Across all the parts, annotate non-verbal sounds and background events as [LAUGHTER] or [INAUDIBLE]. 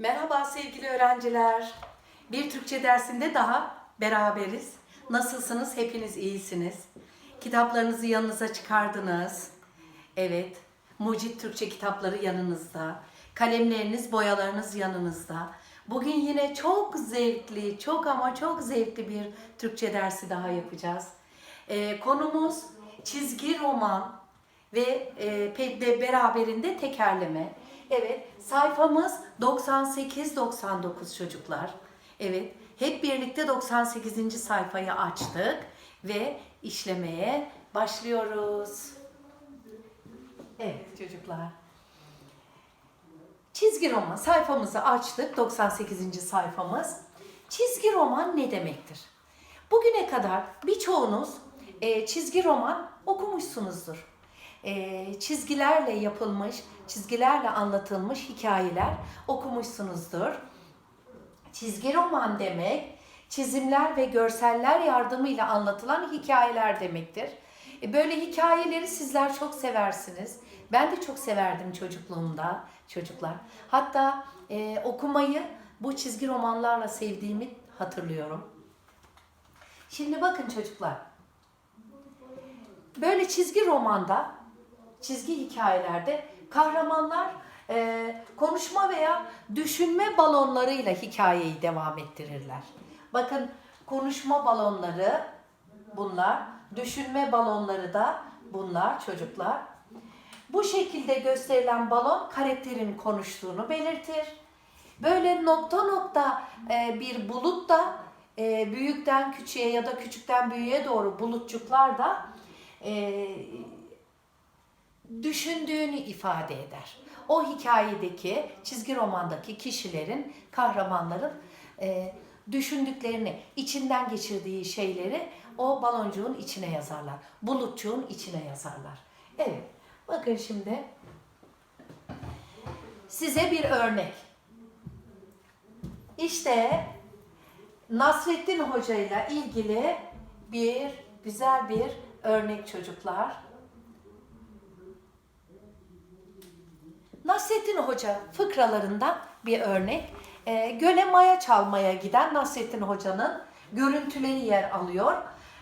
Merhaba sevgili öğrenciler. Bir Türkçe dersinde daha beraberiz. Nasılsınız? Hepiniz iyisiniz. Kitaplarınızı yanınıza çıkardınız. Evet. Mucit Türkçe kitapları yanınızda. Kalemleriniz, boyalarınız yanınızda. Bugün yine çok zevkli, çok ama çok zevkli bir Türkçe dersi daha yapacağız. Ee, konumuz çizgi roman ve e, beraberinde tekerleme. Evet, sayfamız 98-99 çocuklar. Evet, hep birlikte 98. sayfayı açtık ve işlemeye başlıyoruz. Evet çocuklar. Çizgi roman sayfamızı açtık. 98. sayfamız. Çizgi roman ne demektir? Bugüne kadar birçoğunuz e, çizgi roman okumuşsunuzdur. E, çizgilerle yapılmış, çizgilerle anlatılmış hikayeler okumuşsunuzdur. Çizgi roman demek çizimler ve görseller yardımıyla anlatılan hikayeler demektir. E, Böyle hikayeleri sizler çok seversiniz. Ben de çok severdim çocukluğumda çocuklar. Hatta e, okumayı bu çizgi romanlarla sevdiğimi hatırlıyorum. Şimdi bakın çocuklar. Böyle çizgi romanda, çizgi hikayelerde kahramanlar e, konuşma veya düşünme balonlarıyla hikayeyi devam ettirirler. Bakın konuşma balonları bunlar, düşünme balonları da bunlar çocuklar. Bu şekilde gösterilen balon karakterin konuştuğunu belirtir. Böyle nokta nokta e, bir bulut da e, büyükten küçüğe ya da küçükten büyüğe doğru bulutçuklar da e, düşündüğünü ifade eder. O hikayedeki, çizgi romandaki kişilerin, kahramanların e, düşündüklerini, içinden geçirdiği şeyleri o baloncuğun içine yazarlar. Bulutçuğun içine yazarlar. Evet, bakın şimdi size bir örnek. İşte Nasrettin Hoca ile ilgili bir güzel bir örnek çocuklar. Nasrettin Hoca fıkralarından bir örnek. E, göle maya çalmaya giden Nasrettin Hoca'nın görüntüleri yer alıyor.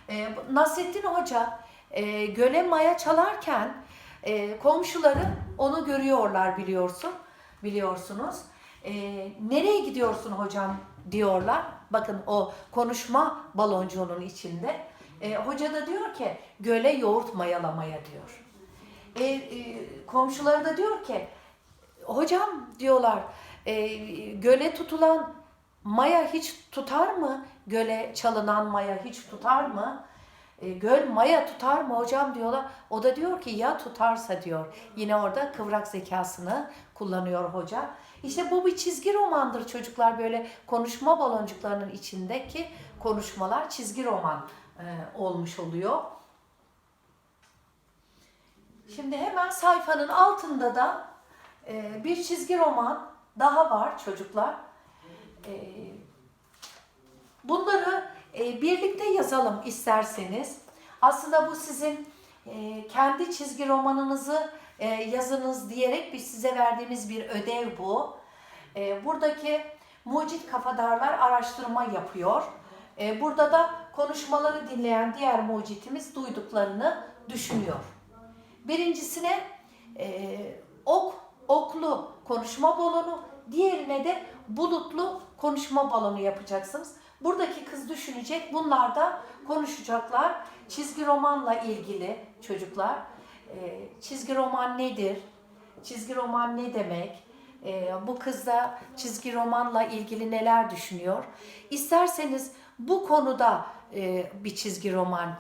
E, Nasrettin Hoca e, göle maya çalarken e, komşuları onu görüyorlar biliyorsun, biliyorsunuz. E, nereye gidiyorsun hocam diyorlar. Bakın o konuşma baloncuğunun içinde. E, hoca da diyor ki göle yoğurt mayalamaya diyor. E, e, komşuları da diyor ki hocam diyorlar e, göle tutulan maya hiç tutar mı? Göle çalınan maya hiç tutar mı? E, göl maya tutar mı hocam diyorlar. O da diyor ki ya tutarsa diyor. Yine orada kıvrak zekasını kullanıyor hoca. İşte bu bir çizgi romandır çocuklar böyle konuşma baloncuklarının içindeki konuşmalar çizgi roman e, olmuş oluyor. Şimdi hemen sayfanın altında da e, bir çizgi roman daha var çocuklar. E, bunları e, birlikte yazalım isterseniz. Aslında bu sizin e, kendi çizgi romanınızı e, yazınız diyerek biz size verdiğimiz bir ödev bu. Buradaki mucit kafadarlar araştırma yapıyor. Burada da konuşmaları dinleyen diğer mucitimiz duyduklarını düşünüyor. Birincisine ok, oklu konuşma balonu, diğerine de bulutlu konuşma balonu yapacaksınız. Buradaki kız düşünecek, bunlar da konuşacaklar. Çizgi romanla ilgili çocuklar. E, çizgi roman nedir? Çizgi roman ne demek? E, bu kız da çizgi romanla ilgili neler düşünüyor? İsterseniz bu konuda e, bir çizgi roman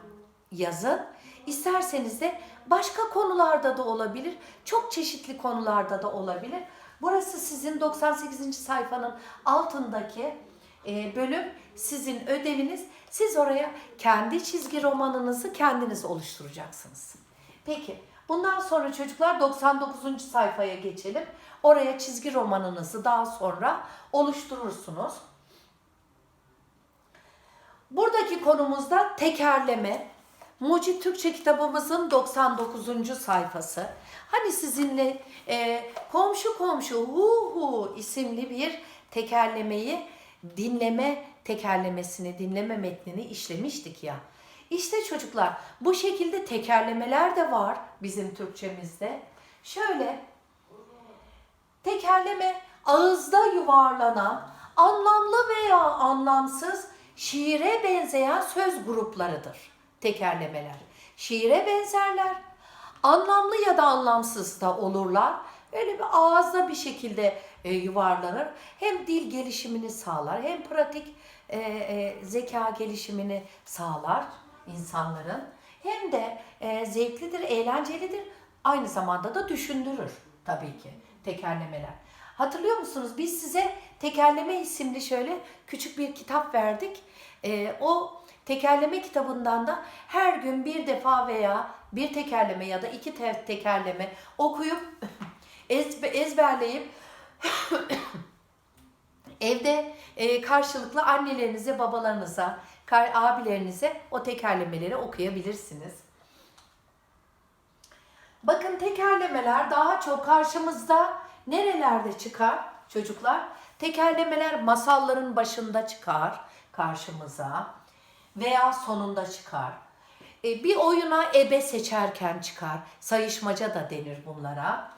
yazın. İsterseniz de başka konularda da olabilir. Çok çeşitli konularda da olabilir. Burası sizin 98. sayfanın altındaki e, bölüm sizin ödeviniz. Siz oraya kendi çizgi romanınızı kendiniz oluşturacaksınız. Peki bundan sonra çocuklar 99. sayfaya geçelim. Oraya çizgi romanınızı daha sonra oluşturursunuz. Buradaki konumuzda tekerleme. Mucit Türkçe kitabımızın 99. sayfası. Hani sizinle e, komşu komşu hu hu isimli bir tekerlemeyi dinleme tekerlemesini, dinleme metnini işlemiştik ya. İşte çocuklar bu şekilde tekerlemeler de var bizim Türkçemizde. Şöyle Tekerleme ağızda yuvarlanan, anlamlı veya anlamsız şiire benzeyen söz gruplarıdır. Tekerlemeler. Şiire benzerler. Anlamlı ya da anlamsız da olurlar. Öyle bir ağızda bir şekilde e, yuvarlanır. Hem dil gelişimini sağlar hem pratik e, e, zeka gelişimini sağlar insanların. Hem de e, zevklidir, eğlencelidir. Aynı zamanda da düşündürür tabii ki tekerlemeler. Hatırlıyor musunuz? Biz size tekerleme isimli şöyle küçük bir kitap verdik. Ee, o tekerleme kitabından da her gün bir defa veya bir tekerleme ya da iki te- tekerleme okuyup [LAUGHS] ezbe- ezberleyip [COUGHS] evde e, karşılıklı annelerinize, babalarınıza, abilerinize o tekerlemeleri okuyabilirsiniz. Bakın tekerlemeler daha çok karşımızda nerelerde çıkar çocuklar? Tekerlemeler masalların başında çıkar karşımıza veya sonunda çıkar. E, bir oyuna ebe seçerken çıkar. Sayışmaca da denir bunlara.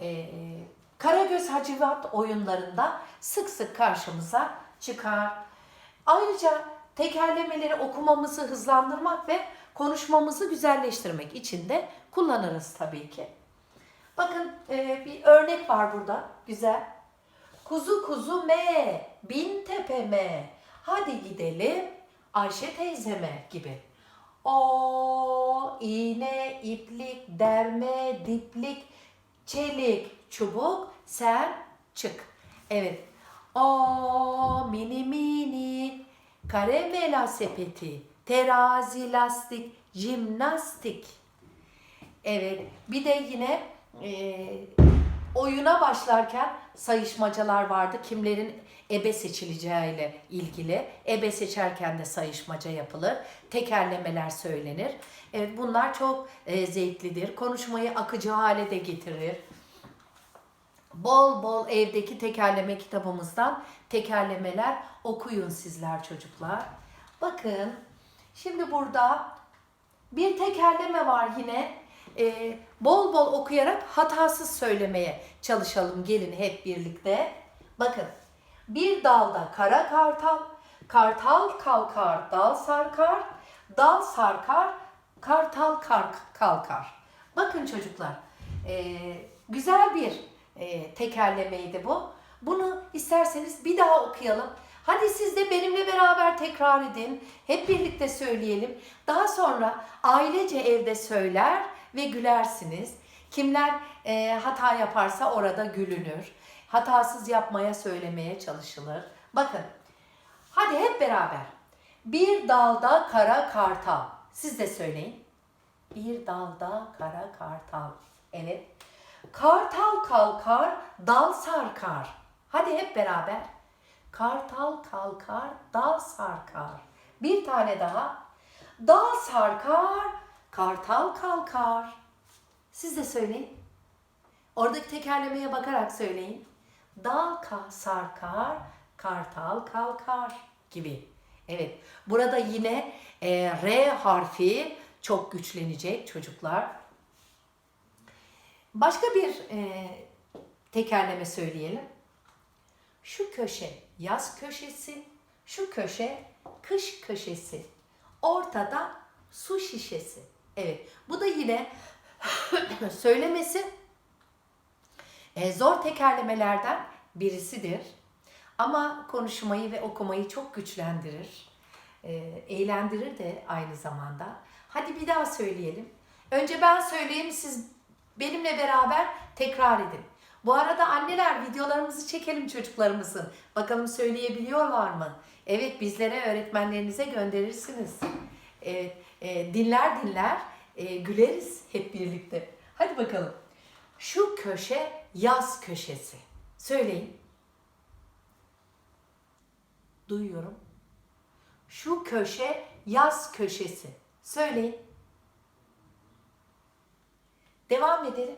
E, Karagöz Hacivat oyunlarında sık sık karşımıza çıkar. Ayrıca tekerlemeleri okumamızı hızlandırmak ve konuşmamızı güzelleştirmek için de kullanırız tabii ki. Bakın e, bir örnek var burada güzel. Kuzu kuzu me, bin tepeme, hadi gidelim Ayşe teyzeme gibi. O iğne, iplik, derme, diplik, çelik, çubuk, sen çık. Evet. O mini mini, karamela sepeti, terazi lastik, jimnastik. Evet. Bir de yine e, oyuna başlarken sayışmacalar vardı. Kimlerin ebe seçileceğiyle ilgili. Ebe seçerken de sayışmaca yapılır. Tekerlemeler söylenir. Evet bunlar çok e, zevklidir. Konuşmayı akıcı hale de getirir. Bol bol evdeki tekerleme kitabımızdan tekerlemeler okuyun sizler çocuklar. Bakın şimdi burada bir tekerleme var yine. Ee, bol bol okuyarak hatasız söylemeye çalışalım gelin hep birlikte. Bakın bir dalda kara kartal, kartal kalkar, dal sarkar, dal sarkar, kartal kalk, kalkar. Bakın çocuklar ee, güzel bir e, tekerlemeydi bu. Bunu isterseniz bir daha okuyalım. Hadi siz de benimle beraber tekrar edin. Hep birlikte söyleyelim. Daha sonra ailece evde söyler ve gülersiniz. Kimler e, hata yaparsa orada gülünür. Hatasız yapmaya söylemeye çalışılır. Bakın. Hadi hep beraber. Bir dalda kara kartal. Siz de söyleyin. Bir dalda kara kartal. Evet. Kartal kalkar, dal sarkar. Hadi hep beraber. Kartal kalkar, dal sarkar. Bir tane daha. Dal sarkar, kartal kalkar. Siz de söyleyin. Oradaki tekerlemeye bakarak söyleyin. Dal ka sarkar, kartal kalkar gibi. Evet. Burada yine e, R harfi çok güçlenecek çocuklar. Başka bir e, tekerleme söyleyelim. Şu köşe yaz köşesi, şu köşe kış köşesi. Ortada su şişesi. Evet, bu da yine [LAUGHS] söylemesi e, zor tekerlemelerden birisidir. Ama konuşmayı ve okumayı çok güçlendirir. E, eğlendirir de aynı zamanda. Hadi bir daha söyleyelim. Önce ben söyleyeyim, siz benimle beraber tekrar edin. Bu arada anneler videolarımızı çekelim çocuklarımızın. Bakalım söyleyebiliyorlar mı? Evet bizlere öğretmenlerinize gönderirsiniz. Evet, e, dinler dinler e, güleriz hep birlikte. Hadi bakalım. Şu köşe yaz köşesi. Söyleyin. Duyuyorum. Şu köşe yaz köşesi. Söyleyin. Devam edelim.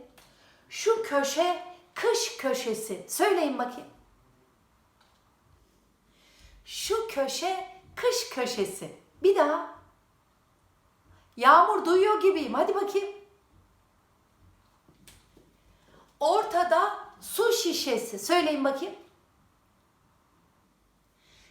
Şu köşe kış köşesi. Söyleyin bakayım. Şu köşe kış köşesi. Bir daha. Yağmur duyuyor gibiyim. Hadi bakayım. Ortada su şişesi. Söyleyin bakayım.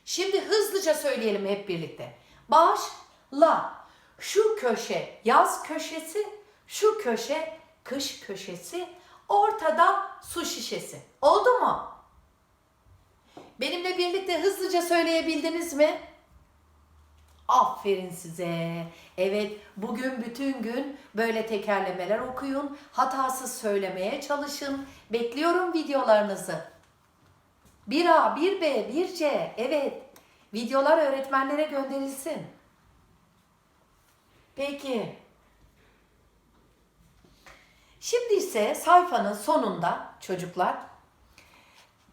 Şimdi hızlıca söyleyelim hep birlikte. Başla. Şu köşe yaz köşesi, şu köşe kış köşesi, ortada su şişesi. Oldu mu? Benimle birlikte hızlıca söyleyebildiniz mi? Aferin size. Evet, bugün bütün gün böyle tekerlemeler okuyun. Hatasız söylemeye çalışın. Bekliyorum videolarınızı. 1A, 1B, 1C. Evet. Videolar öğretmenlere gönderilsin. Peki. Şimdi ise sayfanın sonunda çocuklar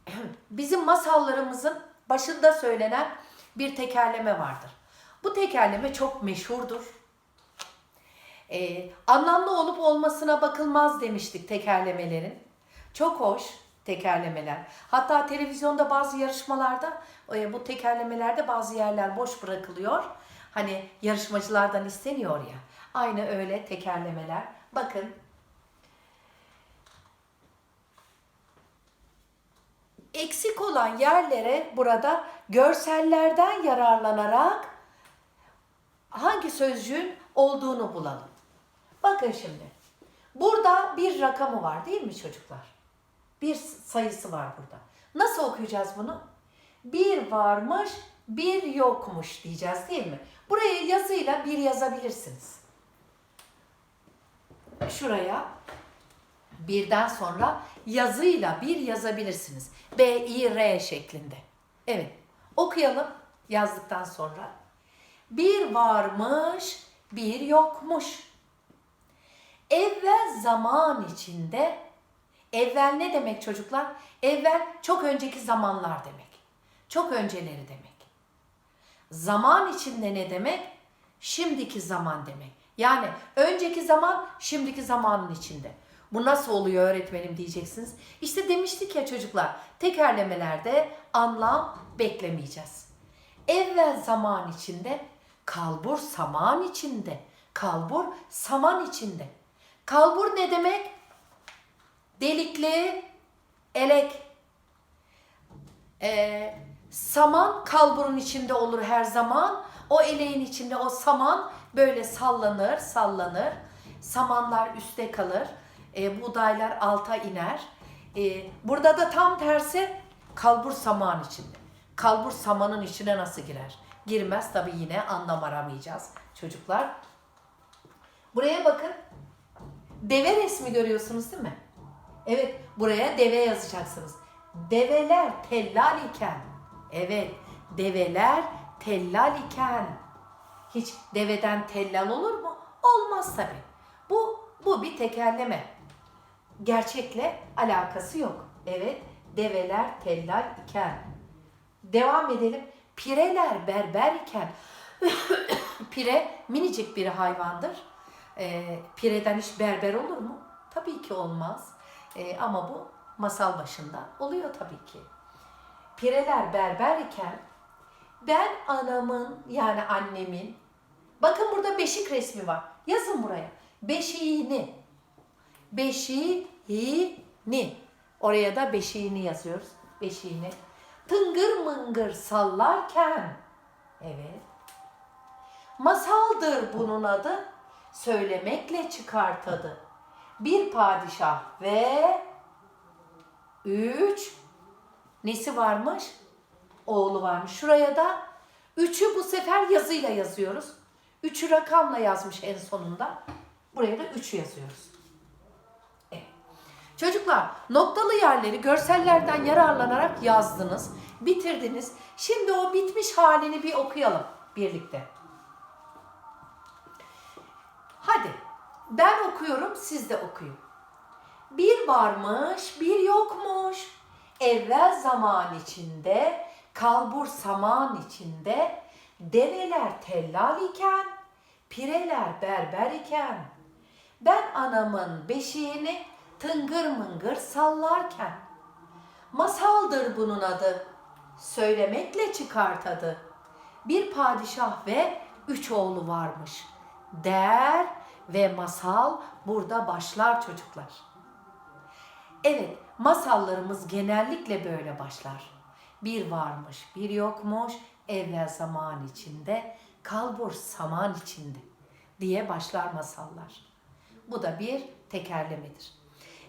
[CLEARS THROAT] bizim masallarımızın başında söylenen bir tekerleme vardır. Bu tekerleme çok meşhurdur. Ee, anlamlı olup olmasına bakılmaz demiştik tekerlemelerin. Çok hoş tekerlemeler. Hatta televizyonda bazı yarışmalarda e, bu tekerlemelerde bazı yerler boş bırakılıyor. Hani yarışmacılardan isteniyor ya. Aynı öyle tekerlemeler. Bakın eksik olan yerlere burada görsellerden yararlanarak hangi sözcüğün olduğunu bulalım. Bakın şimdi. Burada bir rakamı var değil mi çocuklar? Bir sayısı var burada. Nasıl okuyacağız bunu? Bir varmış, bir yokmuş diyeceğiz değil mi? Buraya yazıyla bir yazabilirsiniz. Şuraya birden sonra yazıyla bir yazabilirsiniz. B, I, R şeklinde. Evet. Okuyalım yazdıktan sonra. Bir varmış, bir yokmuş. Evvel zaman içinde, evvel ne demek çocuklar? Evvel çok önceki zamanlar demek. Çok önceleri demek. Zaman içinde ne demek? Şimdiki zaman demek. Yani önceki zaman, şimdiki zamanın içinde. Bu nasıl oluyor öğretmenim diyeceksiniz. İşte demiştik ya çocuklar, tekerlemelerde anlam beklemeyeceğiz. Evvel zaman içinde, kalbur saman içinde, kalbur saman içinde. Kalbur ne demek? Delikli, elek. Ee, saman kalburun içinde olur her zaman. O eleğin içinde o saman böyle sallanır, sallanır. Samanlar üstte kalır. E, buğdaylar alta iner. E, burada da tam tersi kalbur saman içinde. Kalbur samanın içine nasıl girer? Girmez tabii yine anlam aramayacağız çocuklar. Buraya bakın. Deve resmi görüyorsunuz değil mi? Evet buraya deve yazacaksınız. Develer tellal iken. Evet develer tellal iken. Hiç deveden tellal olur mu? Olmaz tabii. Bu, bu bir tekerleme. Gerçekle alakası yok. Evet develer tellal iken. Devam edelim. Pireler berber iken. [COUGHS] Pire minicik bir hayvandır. Ee, pireden hiç berber olur mu? Tabii ki olmaz. Ee, ama bu masal başında oluyor tabii ki. Pireler berber iken ben anamın yani annemin bakın burada beşik resmi var. Yazın buraya. Beşiğini. Beşiğini. Oraya da beşiğini yazıyoruz. Beşiğini. Tıngır mıngır sallarken. Evet. Masaldır bunun adı. Söylemekle çıkar tadı. Bir padişah ve üç nesi varmış? Oğlu varmış. Şuraya da üçü bu sefer yazıyla yazıyoruz. Üçü rakamla yazmış en sonunda. Buraya da üçü yazıyoruz. Çocuklar noktalı yerleri görsellerden yararlanarak yazdınız. Bitirdiniz. Şimdi o bitmiş halini bir okuyalım birlikte. Hadi ben okuyorum siz de okuyun. Bir varmış bir yokmuş. Evvel zaman içinde, kalbur saman içinde, develer tellal iken, pireler berber iken, ben anamın beşiğini tıngır mıngır sallarken, masaldır bunun adı, söylemekle çıkar tadı. Bir padişah ve üç oğlu varmış. Der ve masal burada başlar çocuklar. Evet, masallarımız genellikle böyle başlar. Bir varmış, bir yokmuş, evvel zaman içinde, kalbur saman içinde diye başlar masallar. Bu da bir tekerlemedir.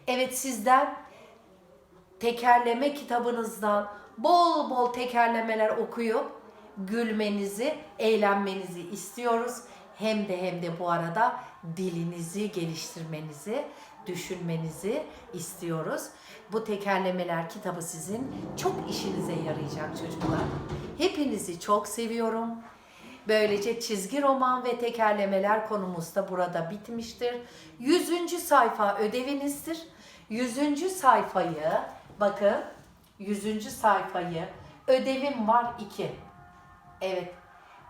Evet sizden tekerleme kitabınızdan bol bol tekerlemeler okuyup gülmenizi, eğlenmenizi istiyoruz. Hem de hem de bu arada dilinizi geliştirmenizi, düşünmenizi istiyoruz. Bu tekerlemeler kitabı sizin çok işinize yarayacak çocuklar. Hepinizi çok seviyorum. Böylece çizgi roman ve tekerlemeler konumuz da burada bitmiştir. 100. sayfa ödevinizdir. 100. sayfayı bakın 100. sayfayı ödevim var 2. Evet.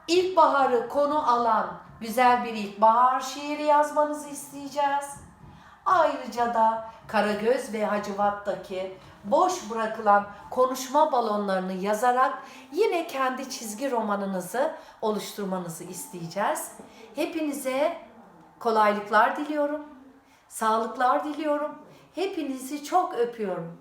İlkbaharı konu alan güzel bir ilkbahar şiiri yazmanızı isteyeceğiz. Ayrıca da Karagöz ve Hacivat'taki boş bırakılan konuşma balonlarını yazarak yine kendi çizgi romanınızı oluşturmanızı isteyeceğiz. Hepinize kolaylıklar diliyorum. Sağlıklar diliyorum. Hepinizi çok öpüyorum.